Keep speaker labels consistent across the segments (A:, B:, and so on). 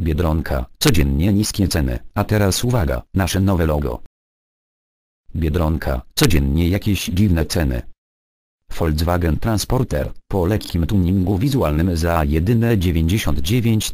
A: Biedronka, codziennie niskie ceny, a teraz uwaga, nasze nowe logo. Biedronka, codziennie jakieś dziwne ceny. Volkswagen Transporter, po lekkim tuningu wizualnym za jedyne 99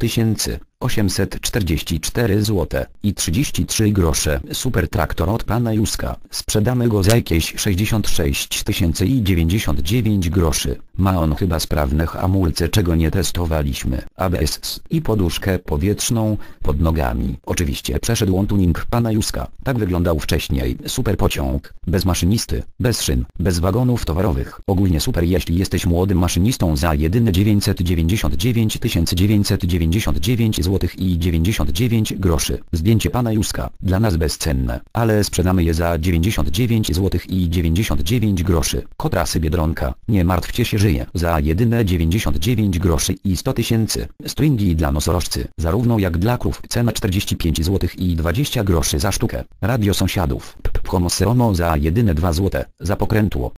A: 844 zł i 33 grosze. Super traktor od pana Juska. Sprzedamy go za jakieś 66 tysięcy i 99 groszy. Ma on chyba sprawne hamulce czego nie testowaliśmy. ABS i poduszkę powietrzną pod nogami. Oczywiście przeszedł on tuning pana Juska. Tak wyglądał wcześniej. Super pociąg. Bez maszynisty, bez szyn, bez wagonów towarowych. Ogólnie super jeśli jesteś młodym maszynistą za jedyne 999 999 zł i 99 groszy. Zdjęcie pana Juska, dla nas bezcenne, ale sprzedamy je za 99 zł i 99 groszy. Kotrasy Biedronka, nie martwcie się żyje, za jedyne 99 groszy i 100 tysięcy. Stringi dla nosorożcy, zarówno jak dla krów, cena 45 zł i 20 groszy za sztukę. Radio sąsiadów, Homoseromo za jedyne 2 zł, za pokrętło.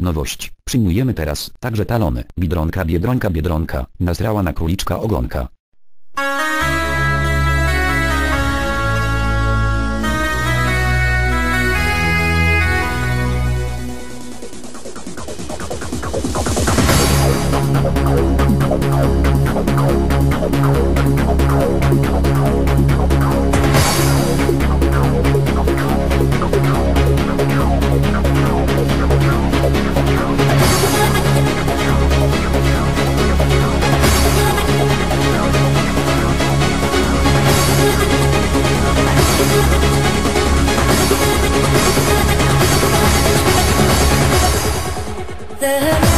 A: Nowość. Przyjmujemy teraz także talony. Biedronka, biedronka, biedronka. Nazrała na króliczka ogonka. the